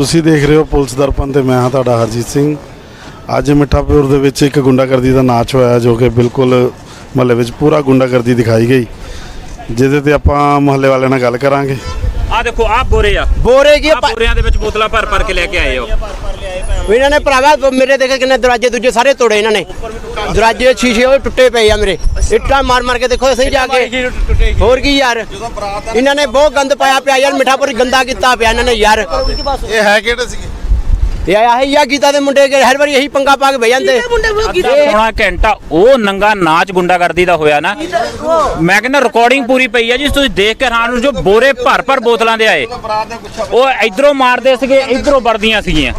ਤੁਸੀਂ ਦੇਖ ਰਹੇ ਹੋ ਪੁਲਿਸ ਦਰਪਣ ਤੇ ਮੈਂ ਹਾਂ ਤੁਹਾਡਾ ਹਰਜੀਤ ਸਿੰਘ। ਅੱਜ ਮਿੱਠਾਪੁਰ ਦੇ ਵਿੱਚ ਇੱਕ ਗੁੰਡਾਗਰਦੀ ਦਾ ਨਾਚ ਹੋਇਆ ਜੋ ਕਿ ਬਿਲਕੁਲ ਮਹੱਲੇ ਵਿੱਚ ਪੂਰਾ ਗੁੰਡਾਗਰਦੀ ਦਿਖਾਈ ਗਈ। ਜਿਹਦੇ ਤੇ ਆਪਾਂ ਮਹੱਲੇ ਵਾਲਿਆਂ ਨਾਲ ਗੱਲ ਕਰਾਂਗੇ। ਆ ਦੇਖੋ ਆਹ ਬੋਰੇ ਆ। ਬੋਰੇ ਕੀ ਆ? ਬੋਰਿਆਂ ਦੇ ਵਿੱਚ ਬੋਤਲਾਂ ਭਰ ਭਰ ਕੇ ਲੈ ਕੇ ਆਏ ਹੋ। ਇਹਨਾਂ ਨੇ ਭਰਾਵਾ ਮੇਰੇ ਦੇਖ ਕਿੰਨੇ ਦਰਵਾਜ਼ੇ ਦੂਜੇ ਸਾਰੇ ਤੋੜੇ ਇਹਨਾਂ ਨੇ। ਦਰਵਾਜ਼ੇ ਸ਼ੀਸ਼ੇ ਉਹ ਟੁੱਟੇ ਪਏ ਆ ਮੇਰੇ। ਇੱਟਾਂ ਮਾਰ ਮਾਰ ਕੇ ਦੇਖੋ ਅਸੀਂ ਜਾ ਕੇ ਹੋਰ ਕੀ ਯਾਰ? ਇਹਨਾਂ ਨੇ ਬਹੁਤ ਗੰਦ ਪਾਇਆ ਪਿਆ ਯਾਰ ਮਿਠਾਪੁਰ ਗੰਦਾ ਕੀਤਾ ਪਿਆ ਇਹਨਾਂ ਨੇ ਯਾਰ। ਇਹ ਹੈ ਕਿਹੜੇ ਸੀਗੇ? ਤੇ ਆਹ ਹੀ ਗੀਤਾ ਦੇ ਮੁੰਡੇ ਹਰ ਵਾਰੀ ਇਹੀ ਪੰਗਾ ਪਾ ਕੇ ਬਹਿ ਜਾਂਦੇ। ਸੋਣਾ ਘੰਟਾ ਉਹ ਨੰਗਾ ਨਾਚ ਗੁੰਡਾਗਰਦੀ ਦਾ ਹੋਇਆ ਨਾ। ਮੈਂ ਕਹਿੰਦਾ ਰਿਕਾਰਡਿੰਗ ਪੂਰੀ ਪਈ ਆ ਜੀ ਤੁਸੀਂ ਦੇਖ ਕੇ ਹੈਰਾਨ ਜੋ ਬੋਰੇ ਭਰ ਭਰ ਬੋਤਲਾਂ ਦੇ ਆਏ। ਉਹ ਇਧਰੋਂ ਮਾਰਦੇ ਸੀਗੇ ਇਧਰੋਂ ਵਰਦੀਆਂ ਸੀਗੀਆਂ।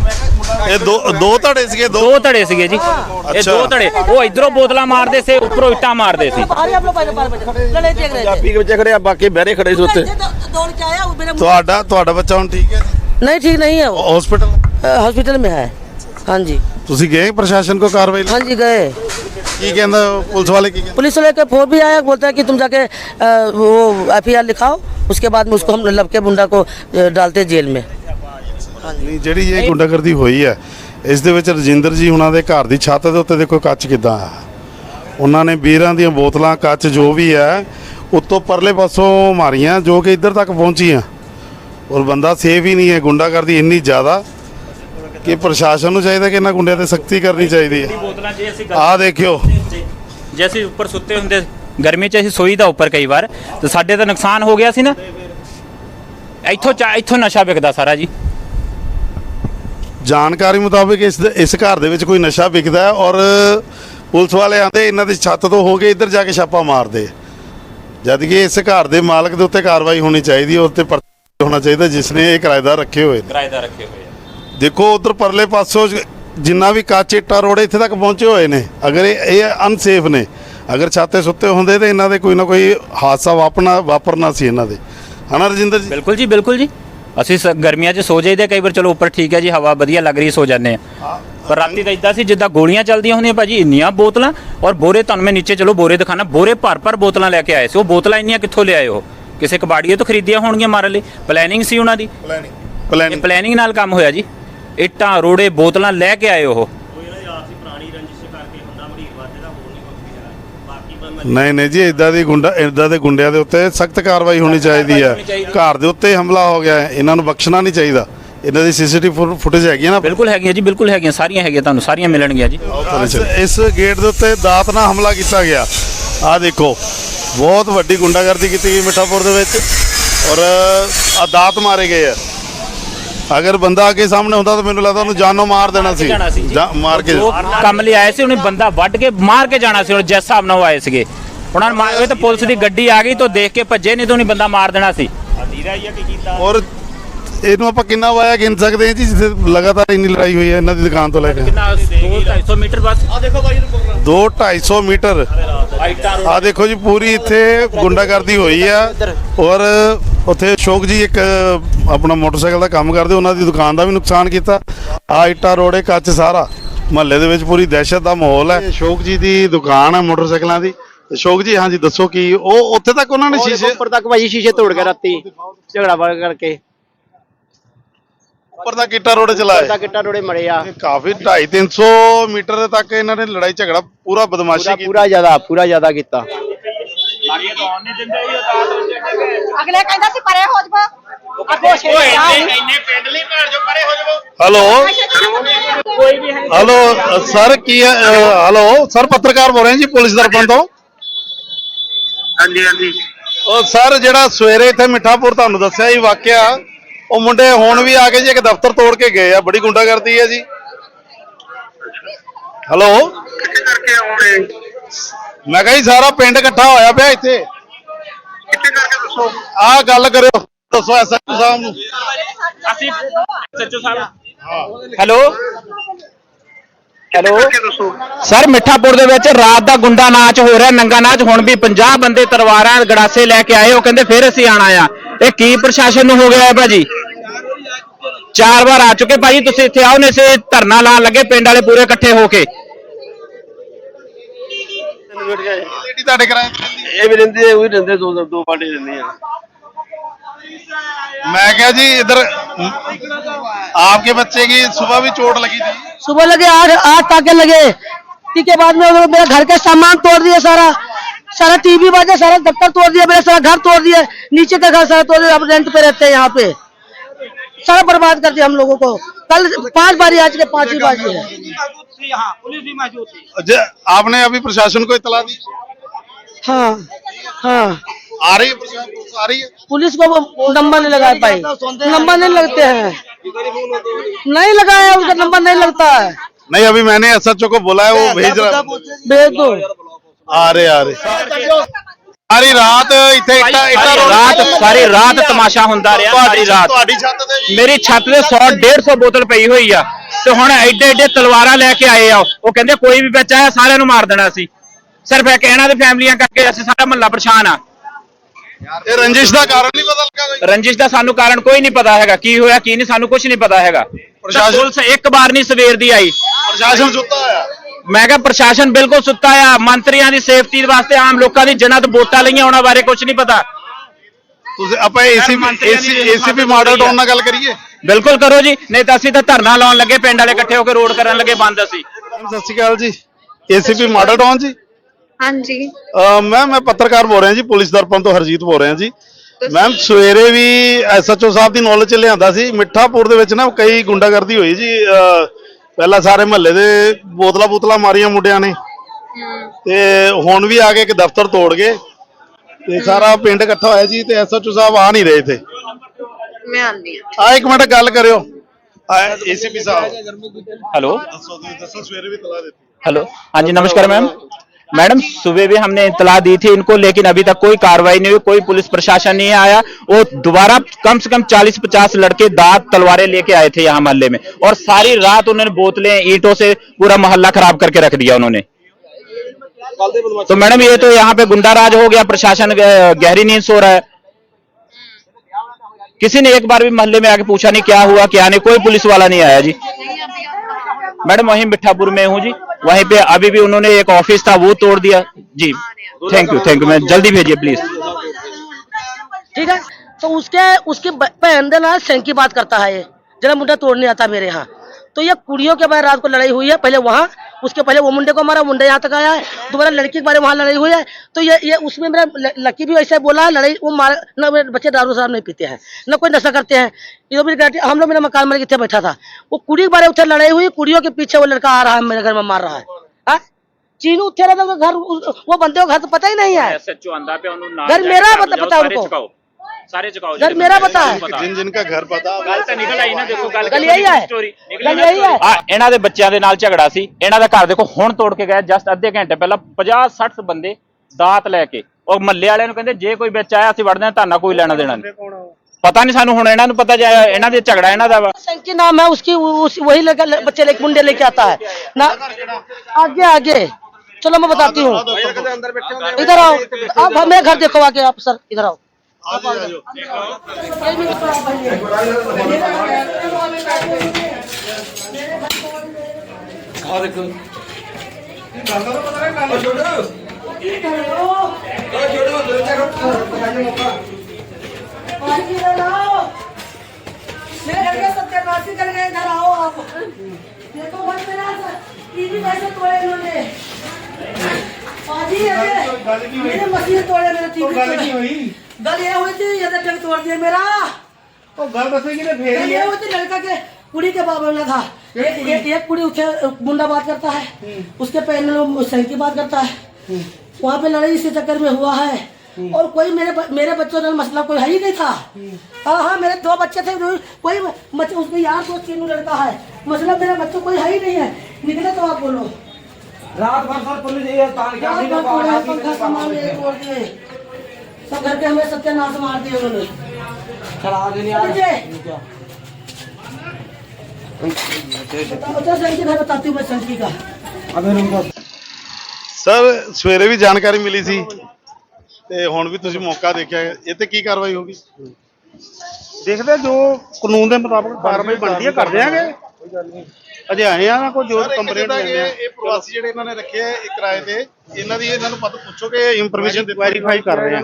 ਇਹ ਦੋ ਦੋ ਧੜੇ ਸੀਗੇ ਦੋ ਦੋ ਧੜੇ ਸੀਗੇ ਜੀ। ਇਹ ਦੋ ਧੜੇ। ਉਹ ਇਧਰੋਂ ਬੋਤਲਾਂ ਮਾਰਦੇ ਸੀ ਉੱਪਰੋਂ ਇੱਟਾਂ ਮਾਰਦੇ ਸੀ। ਬਾਕੀ ਤੁਹਾਡਾ ਤੁਹਾਡਾ ਬੱਚਾ ਹੁਣ ਠੀਕ ਹੈ ਨਹੀਂ ਠੀਕ ਨਹੀਂ ਹੈ ਹਸਪੀਟਲ हॉस्पिटल में है हाँ जी ਤੁਸੀਂ ਗਏ ਪ੍ਰਸ਼ਾਸਨ ਕੋ ਕਾਰਵਾਈ ਲਈ? हाँ जी गए ਕੀ ਕਹਿੰਦਾ ਪੁਲਿਸ ਵਾਲੇ ਕੀ ਕਹਿੰਦੇ पुलिस वाले का फोन भी आया बोलता है कि तुम जाके अ, वो एफ लिखाओ उसके बाद में उसको हम लब के बुंडा को अ, डालते जेल में ਨਹੀਂ ਜਿਹੜੀ ਇਹ ਗੁੰਡਾਗਰਦੀ ਹੋਈ ਹੈ ਇਸ ਦੇ ਵਿੱਚ ਰਜਿੰਦਰ ਜੀ ਉਹਨਾਂ ਦੇ ਘਰ ਦੀ ਛੱਤ ਦੇ ਉੱਤੇ ਦੇਖੋ ਕੱਚ ਕਿਦਾਂ ਆ ਉਹਨਾਂ ਨੇ ਬੀਰਾਂ ਦੀਆਂ ਬੋਤਲਾਂ ਕੱਚ ਜੋ ਵੀ ਹੈ ਉੱਤੋਂ ਪਰਲੇ ਪਾਸੋਂ ਮਾਰੀਆਂ ਜੋ ਕਿ ਇੱਧਰ ਤੱਕ ਪਹੁੰਚੀਆਂ ਔਰ ਬੰਦਾ ਸੇਫ ਹੀ ਨਹੀਂ ਹੈ ਗੁੰਡਾਗਰਦੀ ਇੰਨੀ ਜ਼ਿਆਦਾ ਕਿ ਪ੍ਰਸ਼ਾਸਨ ਨੂੰ ਚਾਹੀਦਾ ਕਿ ਇਹਨਾਂ ਗੁੰਡਿਆਂ ਤੇ ਸਖਤੀ ਕਰਨੀ ਚਾਹੀਦੀ ਹੈ। ਬੋਤਲਾਂ ਜੇ ਅਸੀਂ ਆਹ ਦੇਖਿਓ। ਜੇ ਅਸੀਂ ਉੱਪਰ ਸੁੱਤੇ ਹੁੰਦੇ ਗਰਮੀ 'ਚ ਅਸੀਂ ਸੋਈ ਦਾ ਉੱਪਰ ਕਈ ਵਾਰ ਤੇ ਸਾਡੇ ਤਾਂ ਨੁਕਸਾਨ ਹੋ ਗਿਆ ਸੀ ਨਾ। ਇੱਥੋਂ ਚਾ- ਇੱਥੋਂ ਨਸ਼ਾ ਵਿਕਦਾ ਸਾਰਾ ਜੀ। ਜਾਣਕਾਰੀ ਮੁਤਾਬਕ ਇਸ ਇਸ ਘਰ ਦੇ ਵਿੱਚ ਕੋਈ ਨਸ਼ਾ ਵਿਕਦਾ ਹੈ ਔਰ ਪੁਲਿਸ ਵਾਲੇ ਆਂਦੇ ਇਹਨਾਂ ਦੀ ਛੱਤ ਤੋਂ ਹੋ ਕੇ ਇੱਧਰ ਜਾ ਕੇ ਛਾਪਾ ਮਾਰਦੇ ਜਦ ਕਿ ਇਸ ਘਰ ਦੇ ਮਾਲਕ ਦੇ ਉੱਤੇ ਕਾਰਵਾਈ ਹੋਣੀ ਚਾਹੀਦੀ ਹੈ ਉੱਤੇ ਪਰਚਾ ਹੋਣਾ ਚਾਹੀਦਾ ਜਿਸ ਨੇ ਇਹ ਕਿਰਾਏਦਾਰ ਰੱਖੇ ਹੋਏ ਨੇ। ਕਿਰਾਏਦਾਰ ਰੱਖੇ ਹੋਏ ਆ ਦੇਖੋ ਉਧਰ ਪਰਲੇ ਪਾਸੋਂ ਜਿੰਨਾ ਵੀ ਕੱਚ ਇੱਟਾਂ ਰੋੜੇ ਇੱਥੇ ਤੱਕ ਪਹੁੰਚੇ ਹੋਏ ਨੇ ਅਗਰ ਇਹ ਇਹ ਅਨਸੇਫ ਨੇ ਅਗਰ ਛਾਤੇ ਸੁੱਤੇ ਹੁੰਦੇ ਤੇ ਇਹਨਾਂ ਦੇ ਕੋਈ ਨਾ ਕੋਈ ਹਾਦਸਾ ਵਾਪਰਨਾ ਵਾਪਰਨਾ ਸੀ ਇਹਨਾਂ ਦੇ। ਹਨਾ ਰਜਿੰਦਰ ਜੀ? ਬਿਲਕੁਲ ਜੀ ਬਿਲਕੁਲ ਜੀ। ਅਸੀਂ ਗਰਮੀਆਂ 'ਚ ਸੋ ਜਾਈਦੇ ਕਈ ਵਾਰ ਚਲੋ ਉੱਪਰ ਠੀਕ ਹੈ ਜੀ ਹਵਾ ਵਧੀਆ ਲੱਗ ਰਹੀ ਸੋ ਜਾਂਦੇ ਆ। ਪਰ ਰਾਤੀ ਤਾਂ ਇਦਾਂ ਸੀ ਜਿੱਦਾਂ ਗੋਲੀਆਂ ਚੱਲਦੀਆਂ ਹੁੰਦੀਆਂ ਭਾਜੀ ਇੰਨੀਆਂ ਬੋਤਲਾਂ ਔਰ ਬੋਰੇ ਤੁਹਾਨੂੰ ਮੈਂ ਨੀਚੇ ਚਲੋ ਬੋਰੇ ਦਿਖਾਣਾ ਬੋਰੇ ਭਰ ਭਰ ਬੋਤਲਾਂ ਲੈ ਕੇ ਆਏ ਸੀ। ਉਹ ਬੋਤਲਾਂ ਇੰਨੀਆਂ ਕਿੱਥੋਂ ਲਿਆਏ ਉਹ? ਕਿਸੇ ਕਬਾੜੀਏ ਤੋਂ ਖਰੀਦੀਆਂ ਹੋਣਗੀਆਂ ਮਾਰਨ ਲਈ। ਪਲੈਨਿੰਗ ਸੀ ਉਹਨਾਂ ਦੀ। ਪਲੈਨਿੰਗ ਪਲੈਨਿੰਗ ਨਾਲ ਕੰਮ ਹੋਇਆ ਜੀ। ਇੱਟਾਂ ਰੋੜੇ ਬੋਤਲਾਂ ਲੈ ਕੇ ਆਏ ਉਹ। ਨਹੀਂ ਨਹੀਂ ਜੀ ਇਦਾਂ ਦੀ ਗੁੰਡਾ ਇਦਾਂ ਦੇ ਗੁੰਡਿਆਂ ਦੇ ਉੱਤੇ ਸਖਤ ਕਾਰਵਾਈ ਹੋਣੀ ਚਾਹੀਦੀ ਹੈ। ਘਰ ਦੇ ਉੱਤੇ ਹਮਲਾ ਹੋ ਗਿਆ ਹੈ। ਇਹਨਾਂ ਨੂੰ ਬਖਸ਼ਣਾ ਨਹੀਂ ਚਾਹੀਦਾ। ਇਹਨਾਂ ਦੀ ਸੀਸੀਟੀਵੀ ਫੁਟੇਜ ਹੈਗੀ ਨਾ? ਬਿਲਕੁਲ ਹੈਗੀਆਂ ਜੀ ਬਿਲਕੁਲ ਹੈਗੀਆਂ। ਸਾਰੀਆਂ ਹੈਗੀਆਂ ਤੁਹਾਨੂੰ ਸਾਰੀਆਂ ਮਿਲਣਗੀਆਂ ਜੀ। ਇਸ- ਇਸ ਗੇਟ ਦੇ ਉੱਤੇ ਦਾਤ ਨਾਲ ਹਮਲਾ ਕੀਤਾ ਗਿਆ। ਆਹ ਦੇਖੋ ਬਹੁਤ ਵੱਡੀ ਗੁੰਡਾਗਰਦੀ ਕੀਤੀ ਗਈ ਮਿੱਠਾਪੁਰ ਦੇ ਵਿੱਚ। ਔਰ ਆ ਦਾਤ ਮਾਰੇ ਗਏ ਆ। ਅਗਰ ਬੰਦਾ ਅੱਗੇ ਸਾਹਮਣੇ ਹੁੰਦਾ ਤਾਂ ਮੈਨੂੰ ਲੱਗਦਾ ਉਹਨੂੰ ਜਾਨੋਂ ਮਾਰ ਦੇਣਾ ਸੀ। ਜਾਣਾ ਸੀ। ਜੀ। ਜਾਂ ਮਾਰ ਕੇ ਕੰਮ ਲਈ ਆਏ ਸੀ ਉਹਨੇ ਬੰਦਾ ਵੱਢ ਕੇ ਮਾਰ ਕੇ ਜਾਣਾ ਸੀ ਉਹ ਜਿਸ ਹਿਸਾਬ ਨਾਲ ਉਹ ਆਏ ਸੀਗੇ। ਉਹਨਾਂ ਨੇ ਮਾਰ- ਉਹ ਤਾਂ ਪੁਲਿਸ ਦੀ ਗੱਡੀ ਆ ਗਈ ਤਾਂ ਦੇਖ ਕੇ ਭੱਜੇ ਨਹੀਂ ਤਾਂ ਉਹਨੇ ਬੰਦਾ ਮਾਰ ਦੇਣਾ ਸੀ। ਔਰ ਇਹਨੂੰ ਆਪਾਂ ਕਿੰਨਾ ਵਾਇਆ ਗਿਣ ਸਕਦੇ ਹਾਂ ਜੀ ਜਿੱਥੇ ਲਗਾਤਾਰ ਇੰਨੀ ਲੜਾਈ ਹੋਈ ਹੈ ਇਹਨਾਂ ਦੀ ਦੁਕਾਨ ਤੋਂ ਲੈ ਕੇ। ਕਿੰਨਾ 250 ਮੀਟਰ ਬਸ। 2 250 ਮੀਟਰ। ਆ ਦੇਖੋ ਜੀ ਪੂਰੀ ਇੱਥੇ ਗੁੰਡਾਗਰਦੀ ਹੋਈ ਆ। ਔਰ ਉੱਥੇ ਅਸ਼ੋਕ ਜੀ ਇੱਕ ਆਪਣਾ ਮੋਟਰਸਾਈਕਲ ਦਾ ਕੰਮ ਕਰਦੇ ਉਹਨਾਂ ਦੀ ਦੁਕਾਨ ਦਾ ਵੀ ਨੁਕਸਾਨ ਕੀਤਾ। ਆ ਇੱਟਾਂ ਰੋੜੇ ਕੱਚ ਸਾਰਾ ਮਹੱਲੇ ਦੇ ਵਿੱਚ ਪੂਰੀ ਦਹਿਸ਼ਤ ਦਾ ਮਾਹੌਲ ਹੈ। ਅਸ਼ੋਕ ਜੀ ਦੀ ਦੁਕਾਨ ਹੈ ਮੋਟਰਸਾਈਕਲਾਂ ਦੀ। ਅਸ਼ੋਕ ਜੀ ਹਾਂਜੀ ਦੱਸੋ ਕੀ ਉਹ ਉੱਥੇ ਤੱਕ ਉਹਨਾਂ ਨੇ ਦੇਖੋ ਸ਼ੀਸ਼ੇ ਉੱਪਰ ਤੱਕ ਭਾਈ ਸ਼ੀਸ਼ੇ ਤੋੜ ਕੇ ਰਾਤੀ ਝਗੜਾ ਵੜ ਕਰਕੇ। ਉੱਪਰ ਤੱਕ ਇੱਟਾਂ ਰੋੜੇ ਚਲਾਏ ਤਾਂ ਕਿੱਟਾ ਰੋੜੇ ਮਰੇ ਆ ਕਾਫੀ 2.5 300 ਮੀਟਰ ਤੱਕ ਇਹਨਾਂ ਨੇ ਲੜਾਈ ਝਗੜਾ ਪੂਰਾ ਬਦਮਾਸ਼ੀ ਪੂਰਾ ਕੀਤੀ। ਪੂਰਾ ਜ਼ਿਆਦਾ ਪੂਰਾ ਜ਼ਿਆਦਾ ਕੀਤਾ। ਅਗਲੇ ਕਹਿੰਦਾ ਸੀ ਪਰੇ ਹੋ ਜਾਵੋ। ਅੱਗੋਂ ਹੈਲੋ? ਹੈਲੋ ਸਰ ਕੀ ਹੈ ਅਹ, ਹੈਲੋ? ਸਰ ਪੱਤਰਕਾਰ ਬੋਲ ਰਹੇ ਜੀ ਪੁਲਿਸ ਦਰਪਣ ਤੋਂ? ਹਾਂਜੀ ਹਾਂਜੀ। ਉਹ ਸਰ ਜਿਹੜਾ ਸਵੇਰੇ ਇੱਥੇ ਮਿੱਠਾਪੁਰ ਤੁਹਾਨੂੰ ਦੱਸਿਆ ਇਹ ਵਾਕਿਆ ਉਹ ਮੁੰਡੇ ਹੁਣ ਵੀ ਆ ਕੇ ਜੀ ਇੱਕ ਦਫ਼ਤਰ ਤੋੜ ਕੇ ਗਏ ਆ ਬੜੀ ਗੁੰਡਾਗਰਦੀ ਹੈ ਜੀ। ਹੈਲੋ? ਕਿੱਥੇ ਕਰਕੇ ਮੈਂ ਕਿਹਾ ਜੀ ਸਾਰਾ ਪਿੰਡ ਇਕੱਠਾ ਹੋਇਆ ਪਿਆ ਇੱਥੇ। ਕਿੱਥੇ ਕਰਕੇ ਦੱਸੋ? ਆਹ ਗੱਲ ਕਰਿਓ ਦੱਸੋ ਐਸਐਚਓ ਸਾਹਿਬ ਨੂੰ। ਅਸੀਂ ਸੱਚੋ ਸਾਹਿਬ। ਹੈਲੋ? ਹੈਲੋ? ਸਰ ਮਿੱਠਾਪੁਰ ਦੇ ਵਿੱਚ ਰਾਤ ਦਾ ਗੁੰਡਾ ਨਾਚ ਹੋ ਰਿਹਾ ਨੰਗਾ ਨਾਚ। ਹੁਣ ਵੀ 50 ਬੰਦੇ ਤਲਵਾਰਾਂ ਗੜਾਸੇ ਲੈ ਕੇ ਆਏ ਉਹ ਕਹਿੰਦੇ ਫਿਰ ਅਸੀਂ ਆਣਾ ਆ। ਇਹ ਕੀ ਪ੍ਰਸ਼ਾਸਨ ਨੂੰ ਹੋ ਗਿਆ ਹੈ ਭਾਜੀ? ਚਾਰ ਵਾਰ ਆ ਚੁੱਕੇ ਭਾਜੀ ਤੁਸੀਂ ਇੱਥੇ ਆਓ ਨੇ ਸੇ ਧਰਨਾ ਲਾਉਣ ਲੱਗੇ ਪਿੰਡ ਵਾਲੇ ਪੂਰੇ ਇਕੱਠੇ ਹੋ ਕੇ ਲੇਡੀ ਤੁਹਾਡੇ ਕਰਾਏ ਇਹ ਵੀ ਰਹਿੰਦੇ ਉਹ ਵੀ ਰਹਿੰਦੇ ਦੋ ਦੋ ਪਾਰਟੀ ਰਹਿੰਦੀਆਂ मैं क्या जी इधर आपके बच्चे की सुबह भी चोट लगी थी सुबह लगे आठ आठ टाके लगे के बाद में उन्होंने मेरा घर का सामान तोड़ दिया सारा सारा टीवी बाजे सारा दफ्तर तोड़ दिया मेरा सारा घर तोड़ दिया नीचे का घर सारा तोड़ दिया अब रेंट पे रहते हैं यहाँ पे सारा बर्बाद कर दिया हम लोगों को। कल पाँच बारी आज के पाँच ही बारी है। ज- आपने अभी प्रशासन को इतला दी? हाँ हाँ। आ रही है पुलिस आ रही है? पुलिस को वो नंबर नहीं लगा पाई। नंबर नहीं लगते हैं। नहीं लगाया उसका नंबर नहीं लगता है। नहीं अभी मैंने एसएचओ को बोला है वो भेज रहा भेज दो। आ रहे आ रहे। ਸਾਰੀ ਰਾਤ ਇੱਥੇ ਇੱਟਾਂ ਰਾਤ ਸਾਰੀ ਰਾਤ ਤਮਾਸ਼ਾ ਹੁੰਦਾ ਰਿਹਾ ਸਾਰੀ ਰਾਤ। ਤੁਹਾਡੀ ਛੱਤ ਤੇ ਮੇਰੀ ਛੱਤ ਤੇ 100 150 ਬੋਤਲ ਪਈ ਹੋਈ ਆ। ਤੇ ਹੁਣ ਐਡੇ ਐਡੇ ਤਲਵਾਰਾਂ ਲੈ ਕੇ ਆਏ ਆ। ਉਹ ਕਹਿੰਦੇ ਕੋਈ ਵੀ ਬੱਚਾ ਆਇਆ ਸਾਰਿਆਂ ਨੂੰ ਮਾਰ ਦੇਣਾ ਸੀ। ਸਿਰਫ ਇਹ ਕਹਿਣਾ ਤੇ ਫੈਮਲੀਆਂ ਕਰਕੇ ਅਸੀਂ ਸਾਰਾ ਮਹੱਲਾ ਪਰੇਸ਼ਾਨ ਆ। ਇਹ ਰੰਜਿਸ਼ ਦਾ ਕਾਰਨ ਨਹੀਂ ਪਤਾ ਲੱਗਾ ਕੋਈ? ਰੰਜਿਸ਼ ਦਾ ਸਾਨੂੰ ਕਾਰਨ ਕੋਈ ਨਹੀਂ ਪਤਾ ਹੈਗਾ। ਕੀ ਹੋਇਆ ਕੀ ਨਹੀਂ ਸਾਨੂੰ ਕੁਝ ਨਹੀਂ ਪਤਾ ਹੈਗਾ। ਪ੍ਰਸ਼ਾਸਨ- ਪੁਲਿਸ ਇੱਕ ਵਾਰ ਨਹੀਂ ਸਵੇਰ ਦੀ ਆਈ। ਪ੍ਰਸ਼ਾਸਨ ਸੁੱਤਾ ਹੋਇਆ। ਮੈਂ ਕਿਹਾ ਪ੍ਰਸ਼ਾਸਨ ਬਿਲਕੁਲ ਸੁੱਤਾ ਆ ਮੰਤਰੀਆਂ ਦੀ ਸੇਫਟੀ ਵਾਸਤੇ ਆਮ ਲੋਕਾਂ ਦੀ ਜਨਾਂ ਤੋਂ ਵੋਟਾਂ ਲਈਆਂ ਉਹਨਾਂ ਬਾਰੇ ਕੁਝ ਨਹੀਂ ਪਤਾ। ਤੁਸੀਂ ਆਪਾਂ ਦੀ ਏਸੀ ਏਸੀਪੀ ਮਾਡਲ ਟਾਊਨ ਨਾਲ ਗੱਲ ਕਰੀਏ? ਬਿਲਕੁਲ ਕਰੋ ਜੀ ਨਹੀਂ ਤਾਂ ਅਸੀਂ ਤਾਂ ਧਰਨਾ ਲਾਉਣ ਲੱਗੇ ਪਿੰਡ ਵਾਲੇ ਇਕੱਠੇ ਹੋ ਕੇ ਰੋਡ ਕਰਨ ਲੱਗੇ ਬੰਦ ਅਸੀਂ। ਸਤਿ ਸ਼੍ਰੀ ਅਕਾਲ ਜੀ। ਏਸੀਪੀ ਮਾਡਲ ਟਾਊਨ ਜੀ? ਹਾਂਜੀ। ਮੈਮ ਮੈਂ ਪੱਤਰਕਾਰ ਬੋਲ ਰਿਹਾ ਜੀ ਪੁਲਿਸ ਦਰਪਣ ਤੋਂ ਹਰਜੀਤ ਬੋਲ ਰਿਹਾ ਜੀ। ਮੈਮ ਸਵੇਰੇ ਵੀ ਐਸਐਚਓ ਸਾਹਿਬ ਦੀ ਨੌਲੇਜ ਚ ਲਿਆਂਦਾ ਸੀ ਮਿੱਠਾਪੁਰ ਦੇ ਵਿੱਚ ਨਾ ਕਈ ਗੁੰਡਾਗਰਦੀ ਹੋਈ ਜੀ ਪਹਿਲਾਂ ਸਾਰੇ ਮਹੱਲੇ ਦੇ ਬੋਤਲਾਂ ਬੋਤਲਾਂ ਮਾਰੀਆਂ ਮੁੰਡਿਆਂ ਨੇ। ਤੇ ਹੁਣ ਵੀ ਆ ਕੇ ਇੱਕ ਦਫ਼ਤਰ ਤੋੜ ਗਏ। ਤੇ ਸਾਰਾ ਪਿੰਡ ਇਕੱਠਾ ਹੋਇਆ ਜੀ ਤੇ ਐਸਐਚਓ ਸਾਹਿਬ ਆ ਨਹੀਂ ਰਹੇ ਤੇ ਮੈਂ ਆਂਦੀ ਆ ਆ ਇੱਕ ਮਿੰਟ ਗੱਲ ਕਰਿਓ। ਏਸੀਪੀ ਸਾਹਿਬ। ਹੈਲੋ। ਹਾਂਜੀ ਨਮਸਕਾਰ ਮੈਮ। मैडम, सुबह भी हमने इतला दी थी इनको, लेकिन अभी तक कोई कार्रवाई नहीं हुई, कोई पुलिस प्रशासन नहीं आया। वो दोबारा कम से कम 40-50 लड़के दांत तलवारें लेके आए थे यहाँ मोहल्ले में। और सारी रात उन्होंने बोतलें ईंटों से पूरा मोहल्ला खराब करके रख दिया उन्होंने। तो मैडम, ये तो यहाँ पे गुंडा राज हो गया, प्रशासन गहरी नींद सो रहा है। किसी ने एक बार भी मोहल्ले में आके पूछा नहीं क्या हुआ, क्या नहीं, कोई पुलिस वाला नहीं आया जी। मैडम, वहीं मिठापुर में हूँ जी। वहीं पे अभी भी उन्होंने एक ऑफ़िस था, वो तोड़ दिया। जी थैंक यू थैंक यू मैं जल्दी भेजिए प्लीज़ ठीक है? तो उसके उसके ना सेंक की बात करता है ये। जरा मुंडा तोड़ने आता मेरे यहाँ। तो ये कुड़ियों के बारे रात को लड़ाई हुई है। पहले वहाँ उसके पहले वो मुंडे को मारा मुंडे यहाँ तक आया है। दोबारा लड़की के बारे वहाँ लड़ाई हुई है। तो ये ये उसमें मेरा लकी भी ऐसे बोला है लड़ाई वो मार न मेरे बच्चे दारू शराब नहीं पीते हैं न कोई नशा करते हैं। ये भी हम लोग मेरा मकान मालिक इतने बैठा था। वो कुड़ी के बारे उधर लड़ाई हुई कुड़ियों के पीछे वो लड़का आ रहा है मेरे घर में मार रहा है। हाँ? चीनू उठे रहता घर वो बंदे को घर तो पता ही नहीं है। घर मेरा पता पता उनको। सारे चुकाओ घर मेरा पता है ਜਿਨ ਜਿਨ का घर पता ਗੱਲ ਤਾਂ ਨਿਕਲ ਆਈ ਨਾ ਦੇਖੋ ਗੱਲ ਗੱਲ ਇਹੀ ਹੈ। ਗੱਲ ਇਹੀ ਹੈ। ਆ ਇਹਨਾਂ ਦੇ ਬੱਚਿਆਂ ਦੇ ਨਾਲ ਝਗੜਾ ਸੀ ਇਹਨਾਂ ਦਾ ਘਰ ਦੇਖੋ ਹੁਣ ਤੋੜ ਕੇ ਗਏ ਜਸਟ ਅੱਧੇ ਘੰਟੇ ਪਹਿਲਾਂ 50 60 ਬੰਦੇ ਦਾਤ ਲੈ ਕੇ ਉਹ ਮੱਲੇ ਵਾਲਿਆਂ ਨੂੰ ਕਹਿੰਦੇ ਜੇ ਕੋਈ ਵਿੱਚ ਆਇਆ ਅਸੀਂ ਵੜਦੇ ਹਾਂ ਧਾਨਾ ਕੋਈ ਲੈਣਾ ਦੇਣਾ ਨਹੀਂ ਪਤਾ ਨਹੀਂ ਸਾਨੂੰ ਹੁਣ ਇਹਨਾਂ ਨੂੰ ਪਤਾ ਜਾਇਆ ਇਹਨਾਂ ਦੇ ਝਗੜਾ ਇਹਨਾਂ ਦਾ ਵਾ की नाम है उसकी उस, वही लड़का ल- बच्चे लेके मुंडे लेके आता है ना आगे आगे चलो मैं बताती हूँ इधर आओ आप मेरे घर देखो आके आप सर इधर आओ ਆ ਦੇਖੋ ਆ ਛੋਟੋ ਆ ਛੋਟੋ ਦੋ ਚਾਰ ਪਕਾਣੇ ਮੋਕਾ पानी लाओ मेरे घर के सत्यानाशी कर गए इधर आओ आप देखो मत मेरा टीवी कैसे तोड़े इन्होंने पानी मेरे मशीन तोड़े मेरे टीवी तोड़े। गल ये हुई थी ये टंग तोड़ दिया मेरा। ओ घर बस के लिए फेर ये हुई थी लड़का के कुड़ी के बाबा वाला था। एक एक एक कुड़ी उसे मुंडा बात करता है। हम्म। उसके पहले वो सही की बात करता है। हम्म। वहाँ पे लड़ाई इसी चक्कर में हुआ है। हम्म। और कोई मेरे मेरे बच्चों का मसला कोई है ही नहीं था। हाँ हाँ मेरे दो बच्चे थे कोई बच्चे उसके यार दोस्त तीनों लड़का है। मसला मेरा बच्चों कोई है ही नहीं है। निकले तो आप बोलो। रात भर सर पुलिस ये तान क्या नहीं बात है सामान ले और के ਇਹ ਤਾਨ ਕੇ यार बात बोलो, पंखा सामान ये तोड़ दिए सब घर के हमें सत्यानाश मार दिए उन्होंने ਚਲਾ ਦੇ ਨਹੀਂ बताओ अच्छा संकी घर बताती हूँ मैं संकी का ਅਬੇ ਰੁਕੋ ਸਰ ਸਵੇਰੇ ਵੀ ਜਾਣਕਾਰੀ ਮਿਲੀ ਸੀ ਤੇ ਹੁਣ ਵੀ ਤੁਸੀਂ ਮੌਕਾ ਦੇਖਿਆ ਇਹ ਤੇ ਕੀ ਕਾਰਵਾਈ ਹੋਗੀ ਦੇਖਦੇ ਜੋ ਕਾਨੂੰਨ ਦੇ ਮੁਤਾਬਕ ਕਾਰਵਾਈ ਬਣਦੀ ਹੈ ਕਰ ਦਿਆਂਗੇ ਅਜੇ ਆਏ ਆ ਨਾ ਕੋਈ ਜੋ ਕੰਪਲੇਂਟ ਲੈਂਦੇ ਆ। ਇਹ ਪ੍ਰਵਾਸੀ ਜਿਹੜੇ ਇਹਨਾਂ ਨੇ ਰੱਖੇ ਆ ਇਹ ਕਿਰਾਏ ਤੇ ਇਹਨਾਂ ਦੀ ਇਹਨਾਂ ਨੂੰ ਪਤਾ ਪੁੱਛੋ ਕਿ ਇਨਫੋਰਮੇਸ਼ਨ ਦਿੱਤੀ ਵੈਰੀਫਾਈ ਕਰ ਰਹੇ ਆ।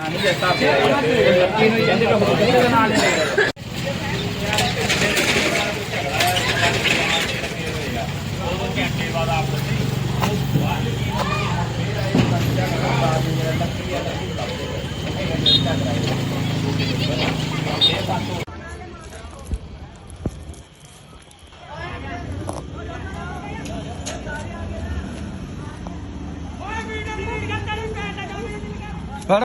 ਨਹੀਂ ਜੱਤਾ ਪਿਆ ਮਰਜ਼ੀ ਨੂੰ ਕਹਿੰਦੇ ਲੋਕ ਨਾਲ